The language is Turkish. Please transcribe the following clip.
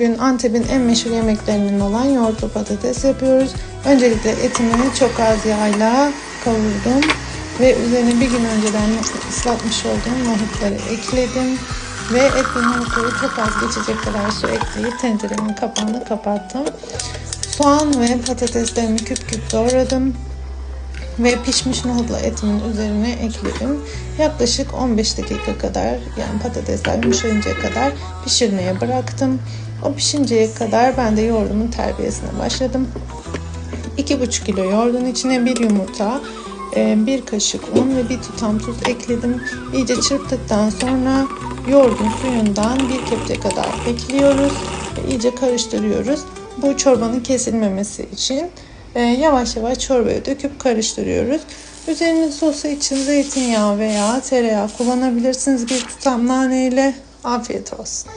Bugün Antep'in en meşhur yemeklerinden olan yoğurtlu patates yapıyoruz. Öncelikle etimi çok az yağla kavurdum ve üzerine bir gün önceden ıslatmış olduğum nohutları ekledim. Ve et ve nohutları çok az geçecek kadar su ekleyip tenceremin kapağını kapattım. Soğan ve patateslerimi küp küp doğradım ve pişmiş nohutla etimin üzerine ekledim. Yaklaşık 15 dakika kadar yani patatesler yumuşayıncaya kadar pişirmeye bıraktım. O pişinceye kadar ben de yoğurdumun terbiyesine başladım. 2,5 kilo yoğurdun içine bir yumurta, e, bir kaşık un ve bir tutam tuz ekledim. İyice çırptıktan sonra yoğurdun suyundan bir kepçe kadar ekliyoruz ve iyice karıştırıyoruz. Bu çorbanın kesilmemesi için e, yavaş yavaş çorbaya döküp karıştırıyoruz. Üzerine sosu için zeytinyağı veya tereyağı kullanabilirsiniz bir tutam nane ile. Afiyet olsun.